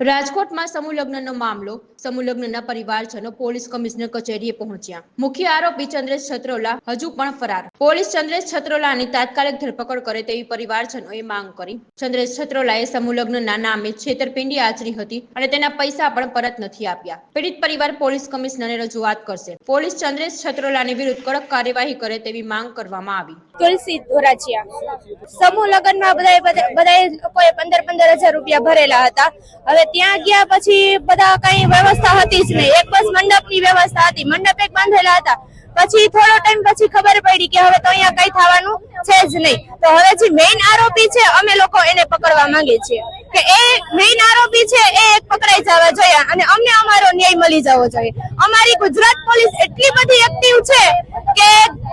રાજકોટમાં સમૂહ લગ્નનો મામલો, સમૂહ લગ્નના પરિવારજનો, પોલીસ કમિશનર કચેરીએ પહોંચ્યા. મુખ્ય આરોપી ચંદ્રેશ છત્રોલા હજુ પણ ફરાર. પોલીસ ચંદ્રેશ છત્રોલાની તાત્કાલિક ધરપકડ કરે તેવી પરિવારજનોએ માંગ કરી. ચંદ્રેશ છત્રોલાએ સમૂહ લગ્નના નામે છેતરપિંડી આચરી હતી અને તેના પૈસા પણ પરત નથી આપ્યા. પીડિત પરિવાર પોલીસ કમિશનરને રજૂઆત કરશે. પોલીસ ચંદ્રેશ છત્રોલાની વિરુદ્ધ કડક કાર્યવાહી કરે તેવી માંગ કરવામાં આવી. તુલસી ધોરાજીયા. સમૂહ લગ્નમાં બધા બધા લોકોએ પંદર પંદર હજાર રૂપિયા ભરેલા હતા. હવે ત્યાં ગયા પછી બધા કઈ વ્યવસ્થા હતી જ નહીં. એક બસ મંડપની વ્યવસ્થા હતી. મંડપ એક બાંધેલા હતા. પછી થોડો ટાઈમ પછી ખબર પડી કે હવે તો અહીંયા કઈ થવાનું છે જ નહીં. તો હવે જે મેઇન આરોપી છે, અમે લોકો એને પકડવા માંગીએ છીએ. કે એ મેઇન આરોપી છે, એ પકડાઈ જવા જોઈએ અને અમને અમારો ન્યાય મળી જવો જોઈએ. અમારી ગુજરાત પોલીસ એટલી બધી એક્ટિવ છે કે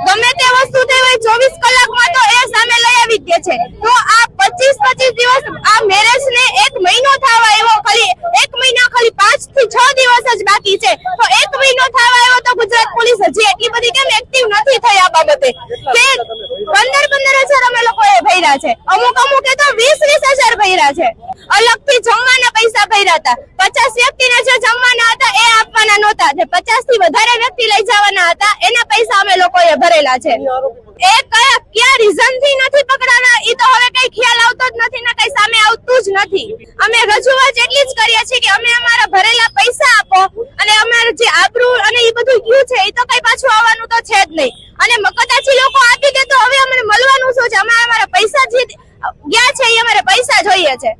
ગમે તે વસ્તુ થઈ હોય ચોવીસ કલાકમાં તો એ સામે લઈ આવી દે છે. તો આ પચીસ પચીસ દિવસ આ મેરેજ ને એક મહિનો થવા આવ્યો ખાલી એક મહિના ખાલી પાંચથી છ દિવસ જ બાકી છે. તો એક મહિનો થવા આવ્યો તો ગુજરાત પોલીસ હજી એટલી બધી કેમ એક્ટિવ નથી થઈ આ બાબતે? કે પંદર પંદર હજાર અમે લોકોએ ભર્યા છે. અમુક અમુક તો વીસ વીસ હજાર ભર્યા છે. અલગથી જમવાના પૈસા ભર્યા હતા. પચાસ વ્યક્તિને જે જમવાના હતા એ આપવાના નહોતા. જે પચાસથી વધારે વ્યક્તિ લઈ જવાના હતા, એના પૈસા અમે લોકોએ ભરેલા છે. એ કયા કયા જ નથી. અમે રજૂઆત એટલી જ કરીએ છીએ કે અમે અમારા ભરેલા પૈસા આપો અને અમારું જે આબરૂ અને એ બધું ગયું છે એ તો કઈ પાછું આવવાનું તો છે જ નહીં. અને કદાચ લોકો આપી દે તો હવે અમને મળવાનું શું છે? અમે અમારા પૈસા જે ગયા છે એ અમારે પૈસા જોઈએ છે.